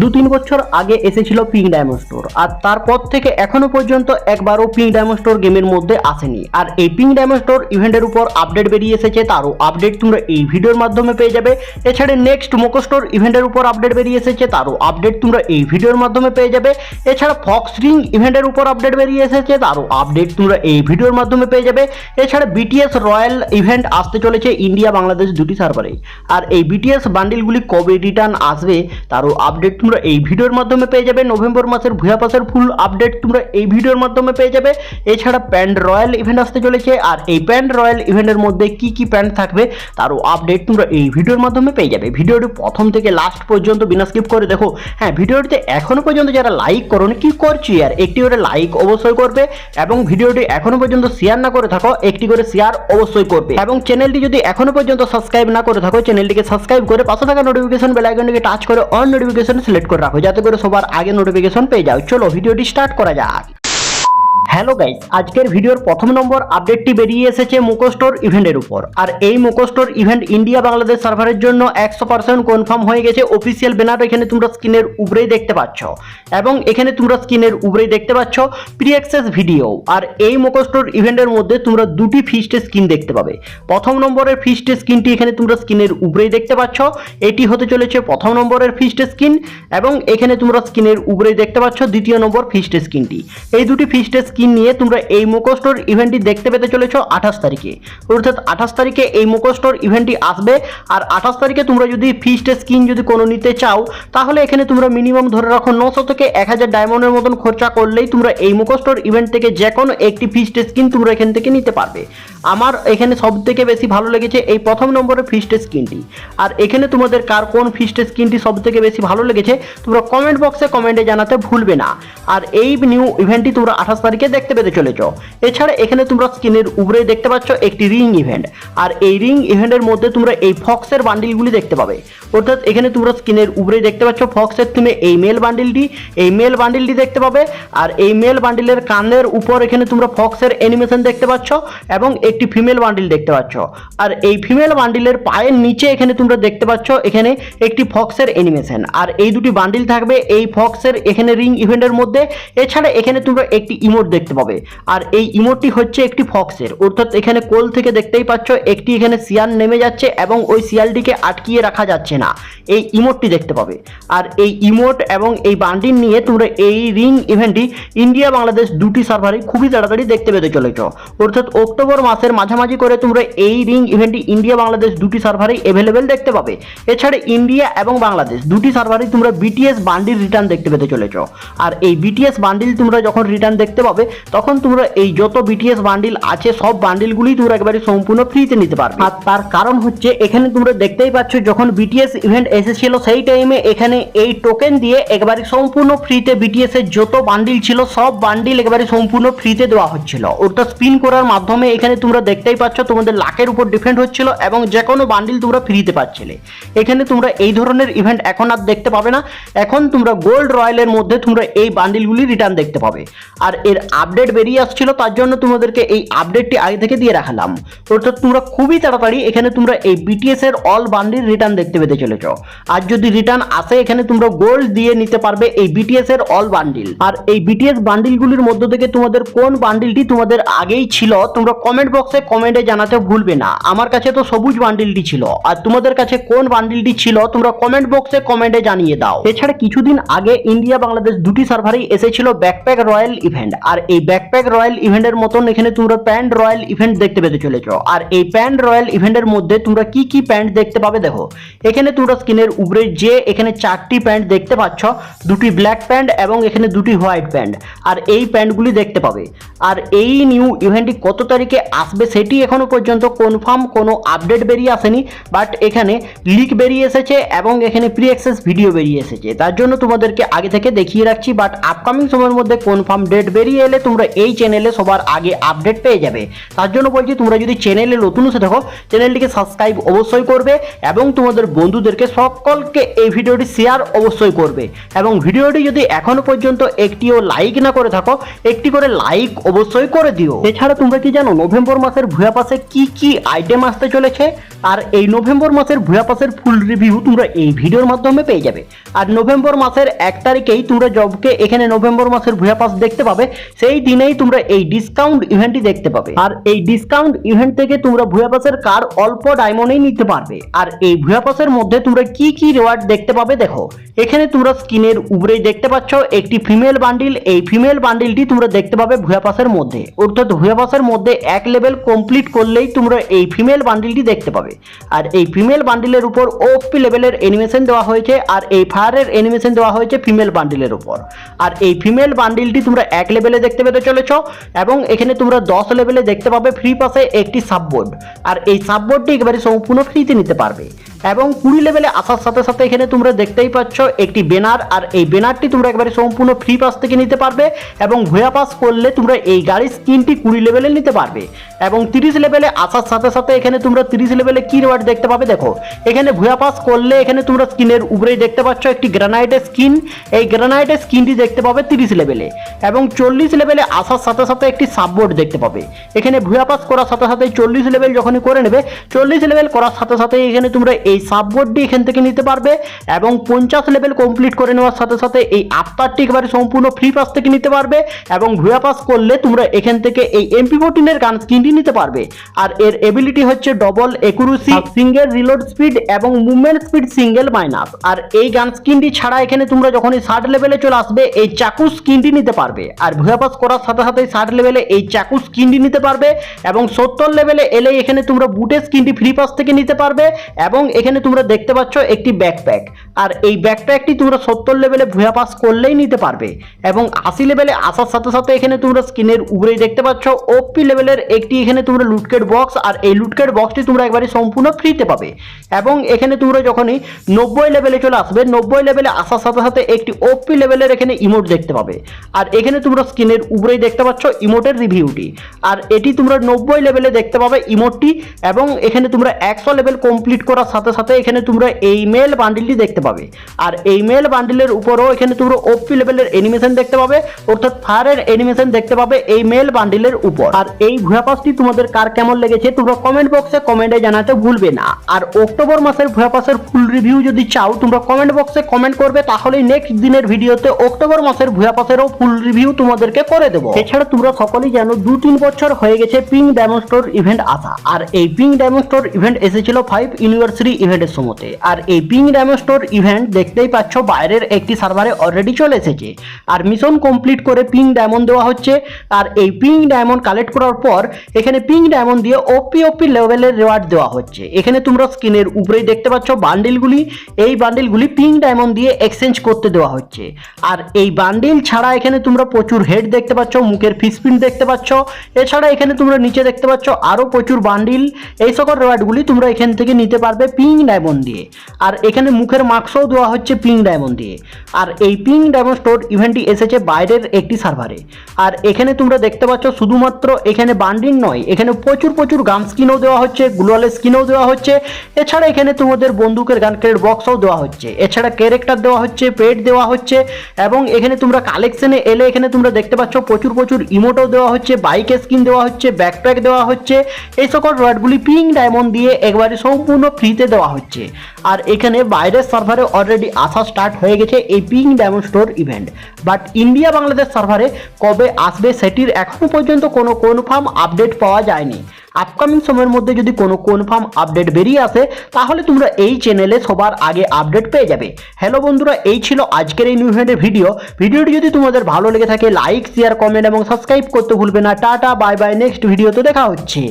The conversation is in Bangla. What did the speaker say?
দু তিন বছর আগে এসেছিল ডায়মন্ড স্টোর আর তারপর থেকে এখনও পর্যন্ত একবারও পিঙ্ক ডায়মন্ড স্টোর গেমের মধ্যে আসেনি। আর এই পিঙ্ক ডায়মন্ড স্টোর ইভেন্টের উপর আপডেট বেরিয়ে এসেছে, তারও আপডেট তোমরা এই ভিডিওর মাধ্যমে পেয়ে যাবে। এছাড়া নেক্সট মোকো স্টোর ইভেন্টের উপর আপডেট বেরিয়ে এসেছে, তারও আপডেট তোমরা এই ভিডিওর মাধ্যমে পেয়ে যাবে। এছাড়া ফক্স রিং ইভেন্টের উপর আপডেট বেরিয়ে এসেছে, তারও আপডেট তোমরা এই ভিডিওর মাধ্যমে পেয়ে যাবে। এছাড়া বিটিএস রয়্যাল ইভেন্ট আসতে চলেছে ইন্ডিয়া বাংলাদেশ দুটি সার্ভারে আর এই বিটিএস বান্ডিলগুলি কবে রিটার্ন আসবে, তারও আপডেট তোমরা এই ভিডিওর মাধ্যমে পেয়ে যাবে নভেম্বর মাসের ভুয়া পাসের ফুল আপডেট তোমরা এই ভিডিওর মাধ্যমে পেয়ে যাবে। এছাড়া প্যান্ট রয়্যাল ইভেন্ট আসতে চলেছে, আর এই প্যান্ট রয়্যাল ইভেন্টের মধ্যে কি কি প্যান্ট থাকবে তারও আপডেট তোমরা এই ভিডিওর মাধ্যমে পেয়ে যাবে। ভিডিওটি প্রথম থেকে লাস্ট পর্যন্ত বিনা স্কিপ করে দেখো। হ্যাঁ ভিডিওটিতে এখনও পর্যন্ত যারা লাইক করোনি, কি করছি? আর একটি করে লাইক অবশ্যই করবে এবং ভিডিওটি এখনও পর্যন্ত শেয়ার না করে থাকো, একটি করে শেয়ার অবশ্যই করবে। এবং চ্যানেলটি যদি এখনও পর্যন্ত সাবস্ক্রাইব না করে থাকো চ্যানেলটিকে সাবস্ক্রাইব করে পাশে থাকা নোটিফিকেশন বেল আইকনটিকে টাচ করে অন নোটিফিকেশন সিলেক্ট করে রাখো। যাতে করে সবার আগে নোটিফিকেশন পেয়ে যাও। চলো ভিডিওটি স্টার্ট করা যাক। হ্যালো গাইস, আজকের ভিডিওর প্রথম নম্বর আপডেটটি বেরিয়ে এসেছে মুকোস্টোর ইভেন্টের উপর। আর এই মুকোস্টোর ইভেন্ট ইন্ডিয়া বাংলাদেশ সার্ভারের জন্য একশো পার্সেন্ট কনফার্ম হয়ে গেছে। অফিসিয়াল ব্যানার এখানে তোমরা স্ক্রিনের উপরেই দেখতে পাচ্ছ। এবং এখানে তোমরা স্ক্রিনের উপরেই দেখতে পাচ্ছ প্রি অ্যাক্সেস ভিডিও আর এই মুকোস্টোর ইভেন্টের মধ্যে তোমরা দুটি ফিস্টের স্ক্রিন দেখতে পাবে। প্রথম নম্বরের ফিস্টের স্ক্রিনটি এখানে তোমরা স্ক্রিনের উপরেই দেখতে পাচ্ছ। এটি হতে চলেছে প্রথম নম্বরের ফিস্টের স্ক্রিন এবং এখানে তোমরা স্ক্রিনের উপরেই দেখতে পাচ্ছ দ্বিতীয় নম্বর ফিস্টের স্ক্রিনটি এই দুটি ফিস্টের স্ক্রিন নিয়ে তোমরা এই মুকোস্টোর ইভেন্টটি দেখতে পেতে চলেছো আঠাশ তারিখে? অর্থাৎ আঠাশ তারিখে এই মুকোস্টোর ইভেন্টটি আসবে আর আঠাশ তারিখে তোমরা যদি ফিস্টের স্কিন যদি কোনো নিতে চাও, তাহলে এখানে তোমরা মিনিমাম ধরে রাখো নশো থেকে এক হাজার ডায়মন্ডের মতন খরচা করলেই তোমরা এই মুকোস্টোর ইভেন্ট থেকে যে কোনো একটি ফিস্টের স্কিন তোমরা এখান থেকে নিতে পারবে। আমার এখানে সব থেকে বেশি ভালো লেগেছে এই প্রথম নম্বরের ফিস্টের স্কিনটি আর এখানে তোমাদের কার কোন ফিস্টের স্কিনটি সব থেকে বেশি ভালো লেগেছে, তোমরা কমেন্ট বক্সে কমেন্টে জানাতে ভুলবে না। আর এই নিউ ইভেন্টটি তোমরা আঠাশ তারিখে দেখতে পেতে চলেছ। এছাড়া এখানে তোমরা স্ক্রিনের উপরে দেখতে পাচ্ছ একটি রিং ইভেন্ট আর এই রিং ইভেন্টের মধ্যে তোমরা এই ফক্সের বান্ডিলগুলি দেখতে পাবে। অর্থাৎ এখানে তোমরা স্ক্রিনের উপরে দেখতে পাচ্ছ ফক্সের তুমি এই মেল বান্ডিলটি এই মেল বান্ডিলটি দেখতে পাবে। আর এই মেল বান্ডিলের কানের উপর এখানে তোমরা ফক্সের অ্যানিমেশন দেখতে পাচ্ছ এবং একটি ফিমেল বান্ডিল দেখতে পাচ্ছ। আর এই ফিমেল বান্ডিলের পায়ের নিচে এখানে তোমরা দেখতে পাচ্ছ এখানে একটি ফক্সের অ্যানিমেশন আর এই দুটি বান্ডিল থাকবে এই ফক্সের এখানে রিং ইভেন্টের মধ্যে। এছাড়া এখানে তোমরা একটি ইমোট দেখতে পাবে। আর এই ইমোটটি হচ্ছে একটি ফক্সের অর্থাৎ এখানে কোল থেকে দেখতেই পাচ্ছ, একটি এখানে শিয়াল নেমে যাচ্ছে এবং ওই শিয়ালটিকে আটকিয়ে রাখা যাচ্ছে না। এই ইমোটটি দেখতে পাবে। আর এই ইমোট এবং এই বান্ডিল নিয়ে তোমরা এই রিং ইভেন্টটি ইন্ডিয়া, বাংলাদেশ দুটি সার্ভারে খুবই তাড়াতাড়ি দেখতে পেতে চলেছ। অর্থাৎ অক্টোবর মাসের মাঝামাঝি করে তোমরা এই রিং ইভেন্টটি ইন্ডিয়া, বাংলাদেশ দুটি সার্ভারেই অ্যাভেলেবেল দেখতে পাবে। এছাড়া ইন্ডিয়া এবং বাংলাদেশ দুটি সার্ভারেই তোমরা বিটিএস বান্ডিল রিটার্ন দেখতে পেতে চলেছ। আর এই বিটিএস বান্ডিল তোমরা যখন রিটার্ন দেখতে পাবে তখন তোমরা এই যত বিটিএস বান্ডিল আছে, সব বান্ডিলগুলি তোমরা একেবারে সম্পূর্ণ ফ্রিতে নিতে পারবে। আর তার কারণ হচ্ছে, এখানে তোমরা দেখতেই পাচ্ছ, যখন বিটিএস ইভেন্ট এসেছিল, সেই টাইমে এখানে এই টোকেন দিয়ে একেবারে সম্পূর্ণ ফ্রিতে বিটিএস এর যত বান্ডিল ছিল, সব বান্ডিল একেবারে সম্পূর্ণ ফ্রিতে দেওয়া হচ্ছিল। ওটা স্পিন করার মাধ্যমে এখানে তোমরা দেখতেই পাচ্ছ, তোমাদের লাখের উপর ডিপেন্ড হচ্ছিল এবং যে কোনো বান্ডিল তোমরা ফ্রিতে পাচ্ছিলে। এখানে তোমরা এই ধরনের ইভেন্ট এখন আর দেখতে পাবে না। এখন তোমরা গোল্ড রয়্যালের মধ্যে তোমরা এই বান্ডিলগুলি রিটার্ন দেখতে পাবে। আর এর আপডেট বেরিয়ে আসছিল, তার জন্য তোমাদেরকে এই আপডেটটি আগে থেকে দিয়ে রাখলাম। অর্থাৎ তোমরা খুবই তাড়াতাড়ি এখানে তোমরা এই বিটিএস এর অল বান্ডিল রিটার্ন দেখতে পেতে চলেছ। আর যদি রিটার্ন আসে, এখানে তোমরা গোল্ড দিয়ে নিতে পারবে এই বিটিএস এর অল বান্ডিল আর এই বিটিএস বান্ডিলগুলির মধ্য থেকে তোমাদের কোন বান্ডিলটি তোমাদের আগেই ছিল, তোমরা কমেন্ট বক্সে কমেন্টে জানাতে ভুলবে না। আমার কাছে তো সবুজ বান্ডিলটি ছিল। আর তোমাদের কাছে কোন বান্ডিলটি ছিল, তোমরা কমেন্ট বক্সে কমেন্টে জানিয়ে দাও। এছাড়া কিছুদিন আগে ইন্ডিয়া বাংলাদেশ দুটি সার্ভারেই এসেছিল ব্যাকপ্যাক রয়্যাল ইভেন্ট আর এই ব্যাকপ্যাক রয়্যাল ইভেন্টের মতন এখানে তোমরা প্যান্ট রয়্যাল ইভেন্ট দেখতে পেতে চলেছ। আর এই প্যান্ট রয়্যাল ইভেন্টের মধ্যে তোমরা কি কি প্যান্ট দেখতে পাবে দেখো। এখানে তোমরা স্ক্রিনের উপরে যে এখানে চারটি প্যান্ট দেখতে পাচ্ছ, দুটি ব্ল্যাক প্যান্ট এবং এখানে দুটি হোয়াইট প্যান্ট আর এই প্যান্টগুলি দেখতে পাবে। আর এই নিউ ইভেন্টটি কত তারিখে আসবে সেটি এখনও পর্যন্ত কনফার্ম কোনো আপডেট বেরিয়ে আসেনি বাট এখানে লিক বেরিয়ে এসেছে এবং এখানে প্রি অ্যাক্সেস ভিডিও বেরিয়ে এসেছে। তার জন্য তোমাদেরকে আগে থেকে দেখিয়ে রাখছি বাট আপকামিং সময়ের মধ্যে কনফার্ম ডেট বেরিয়ে এলে পারলে তোমরা এই চ্যানেলে সবার আগে আপডেট পেয়ে যাবে। তার জন্য বলছি, তোমরা যদি চ্যানেলে নতুন এসে থাকো, চ্যানেলটিকে সাবস্ক্রাইব অবশ্যই করবে এবং তোমাদের বন্ধুদেরকে সকলকে এই ভিডিওটি শেয়ার অবশ্যই করবে। এবং ভিডিওটি যদি এখনও পর্যন্ত একটিও লাইক না করে থাকো, একটি করে লাইক অবশ্যই করে দিও। এছাড়া তোমরা কি জানো, নভেম্বর মাসের ভূয়া পাশে কি কি আইটেম আসতে চলেছে? আর এই নভেম্বর মাসের ভূয়া পাসের ফুল রিভিউ তোমরা এই ভিডিওর মাধ্যমে পেয়ে যাবে। আর নভেম্বর মাসের এক তারিখেই তোমরা জবকে এখানে নভেম্বর মাসের ভুয়া পাস দেখতে পাবে। সেই দিনেই তোমরা এই ডিসকাউন্ট ইভেন্টটি দেখতে পাবে। আর এই ডিসকাউন্ট ইভেন্ট থেকে তোমরা ভুয়া পাসের কার অল্প ডায়মন্ডেই নিতে পারবে। আর এই ভুয়া পাসের মধ্যে তোমরা কি কি রিওয়ার্ড দেখতে পাবে দেখো। এখানে তোমরা স্ক্রিনের উপরেই দেখতে পাচ্ছ একটি ফিমেল বান্ডিল এই ফিমেল বান্ডিলটি তোমরা দেখতে পাবে ভুয়া পাসের মধ্যে। অর্থাৎ ভুয়া পাসের মধ্যে এক লেভেল কমপ্লিট করলেই তোমরা এই ফিমেল বান্ডিলটি দেখতে পাবে। আর এই ফিমেল বান্ডিলের উপর ওপি লেভেলের অ্যানিমেশন দেওয়া হয়েছে। আর এই ফায়ারের অ্যানিমেশন দেওয়া হয়েছে ফিমেল বান্ডিলের উপর। আর এই ফিমেল বান্ডিলটি তোমরা এক লেভেলে দেখতে পেতে চলেছ এবং এখানে তোমরা দশ লেভেলে দেখতে পাবে ফ্রি পাসে একটি সাববোর্ড আর এই সাববোর্ডটি একেবারে সম্পূর্ণ ফ্রিতে নিতে পারবে। এবং কুড়ি লেভেলে আসার সাথে সাথে এখানে তোমরা দেখতেই পাচ্ছ একটি ব্যানার আর এই ব্যানারটি তোমরা একবারে সম্পূর্ণ ফ্রি পাস থেকে নিতে পারবে এবং ভুয়া পাস করলে তোমরা এই গাড়ির স্কিনটি কুড়ি লেভেলে নিতে পারবে। এবং তিরিশ লেভেলে আসার সাথে সাথে এখানে তোমরা তিরিশ লেভেলে কি রিওয়ার্ড দেখতে পাবে দেখো। এখানে ভুয়া পাস করলে এখানে তোমরা স্কিনের উপরেই দেখতে পাচ্ছ একটি গ্রানাইটের স্কিন এই গ্রানাইটের স্কিনটি দেখতে পাবে তিরিশ লেভেলে এবং চল্লিশ লেভেলে আসার সাথে সাথে একটি সাববোর্ড দেখতে পাবে। এখানে ভুয়া পাস করার সাথে সাথে চল্লিশ লেভেল যখনই করে নেবে চল্লিশ লেভেল করার সাথে সাথে এখানে তোমরা এই সাববোর্ডটি এখান থেকে নিতে পারবে এবং পঞ্চাশ লেভেল কমপ্লিট করে নেওয়ার সাথে সাথে এই আফতারটি একেবারে সম্পূর্ণ ফ্রি পাস থেকে নিতে পারবে এবং ভুয়া পাস করলে তোমরা এখান থেকে এই এমপি ফোরটিনের গান স্কিনটি নিতে পারবে। আর এর এবিলিটি হচ্ছে double accuracy single reload speed এবং মুভমেন্ট স্পিড সিঙ্গেল মাইনাস আর এই গান স্কিনটি ছাড়া এখানে তোমরা যখনই ষাট লেভেলে চলে আসবে এই চাকু স্কিনটি নিতে পারবে। আর ভুয়া পাস করার সাথে সাথে ষাট লেভেলে এই স্কিনটি নিতে পারবে এবং সত্তর লেভেলে এলে এখানে তোমরা বুটের স্কিনটি ফ্রি পাস থেকে নিতে পারবে এবং এখানে তোমরা দেখতে পাচ্ছ একটি ব্যাকপ্যাক আর এই ব্যাকপ্যাকটি তোমরা সত্তর লেভেলে পাস করলেই নিতে পারবে এবং আশি লেভেলে আসার সাথে সাথে এখানে তোমরা স্ক্রিনের উপরেই দেখতে পাচ্ছ ওপি লেভেলের একটি এখানে তোমরা লুটকেট বক্স আর এই লুটকেট বক্সটি তোমরা একবারে সম্পূর্ণ ফ্রিতে পাবে এবং এখানে তোমরা যখনই নব্বই লেভেলে চলে আসবে, নব্বই লেভেলে আসার সাথে সাথে একটি ওপি লেভেলের এখানে ইমোট দেখতে পাবে। আর এখানে তোমরা স্ক্রিনের উপরেই দেখতে পাচ্ছ ইমোটের রিভিউটি আর এটি তোমরা নব্বই লেভেলে দেখতে পাবে ইমোটটি এবং এখানে তোমরা একশো লেভেল কমপ্লিট করার সাথে সাথে এখানে তোমরা এই মেল বান্ডিলটি দেখতে পাবে। আর এই মেল বান্ডিলের উপরও এখানে তোমরা ওপি লেভেলের অ্যানিমেশন দেখতে পাবে, অর্থাৎ ফায়ারের অ্যানিমেশন দেখতে পাবে এই মেল বান্ডিলের উপর। আর এই ভুয়া পাসটি তোমাদের কার কেমন লেগেছে তোমরা কমেন্ট বক্সে কমেন্টে জানাতে ভুলবে না। আর অক্টোবর মাসের ভুয়া পাসের ফুল রিভিউ যদি চাও, তোমরা কমেন্ট বক্সে কমেন্ট করবে তাহলে নেক্সট দিনের ভিডিওতে অক্টোবর মাসের ভুয়া পাসেরও ফুল রিভিউ তোমাদেরকে করে দেবো। এছাড়া তোমরা সকলেই জানো, দু তিন বছর হয়ে গেছে পিং ডায়মন্ড ইভেন্ট আসা। আর এই পিং ডায়মন্ড ইভেন্ট এসেছিল ফাইভ ইউনিভার্সিটি ইভেন্টের সময়তে। আর এই পিং ডায়মন্ড ইভেন্ট দেখতেই পাচ্ছ, বাইরের একটি সার্ভারে অলরেডি চলে এসেছে। আর মিশন কমপ্লিট করে পিং ডায়মন্ড দেওয়া হচ্ছে। আর এই পিং ডায়মন্ড কালেক্ট করার পর, এখানে পিং ডায়মন্ড দিয়ে ওপি ওপি লেভেলের রেওয়ার্ড দেওয়া হচ্ছে। এখানে তোমরা স্ক্রিনের উপরেই দেখতে পাচ্ছ বান্ডিলগুলি এই বান্ডিলগুলি পিং ডায়মন্ড দিয়ে এক্সচেঞ্জ করতে দেওয়া হচ্ছে। আর এই বান্ডিল ছাড়া এখানে তোমরা প্রচুর হেড দেখতে পাচ্ছ, মুখের ফিসপ্রিন্ট দেখতে পাচ্ছ। এছাড়া এখানে তোমরা নিচে দেখতে পাচ্ছ আরও প্রচুর বান্ডিল এই সকল রেওয়ার্ডগুলি তোমরা এখান থেকে নিতে পারবে পিং ডায়মন্ড দিয়ে। আর এখানে মুখের মাস্কও দেওয়া হচ্ছে পিং ডায়মন্ড দিয়ে। আর এই পিং ডায়মন্ড স্টোর ইভেন্টটি এসেছে বাইরের একটি সার্ভারে আর এখানে তোমরা দেখতে পাচ্ছ, শুধুমাত্র এখানে বান্ডিল নয়, এখানে প্রচুর প্রচুর গান স্কিনও দেওয়া হচ্ছে, গ্লোয়ালের স্কিনও দেওয়া হচ্ছে। এছাড়া এখানে তোমাদের বন্দুকের গান ক্রেড বক্সও দেওয়া হচ্ছে। এছাড়া ক্যারেক্টার দেওয়া হচ্ছে পেড দেওয়া হচ্ছে। এবং এখানে তোমরা কালেকশনে এলে এখানে তোমরা দেখতে প্রচুর প্রচুর ইমোটো দেওয়া হচ্ছে বাইক স্কিন দেওয়া হচ্ছে ব্যাকপ্যাক দেওয়া হচ্ছে, এই সকল রডগুলি পিং ডায়মন্ড দিয়ে একবারে সম্পূর্ণ ফ্রিতে দেওয়া হচ্ছে। আর এখানে বাইরের সার্ভারে অলরেডি আসা স্টার্ট হয়ে গেছে এই ping diamond store event but India Bangladesh সার্ভারে কবে আসবে সেটির এখনও পর্যন্ত কোনো কনফার্ম আপডেট পাওয়া যায়নি। আপকামিং সময়ের মধ্যে যদি কোনো কনফার্ম আপডেট বেরিয়ে আসে, তাহলে তোমরা এই চ্যানেলে সবার আগে আপডেট পেয়ে যাবে। হ্যালো বন্ধুরা, এই ছিল আজকের এই নিউ ইভেন্টের ভিডিও ভিডিওটি যদি তোমাদের ভালো লেগে থাকে লাইক শেয়ার কমেন্ট এবং সাবস্ক্রাইব করতে ভুলবে না। টাটা বাই বাই নেক্সট ভিডিওতে দেখা হচ্ছে।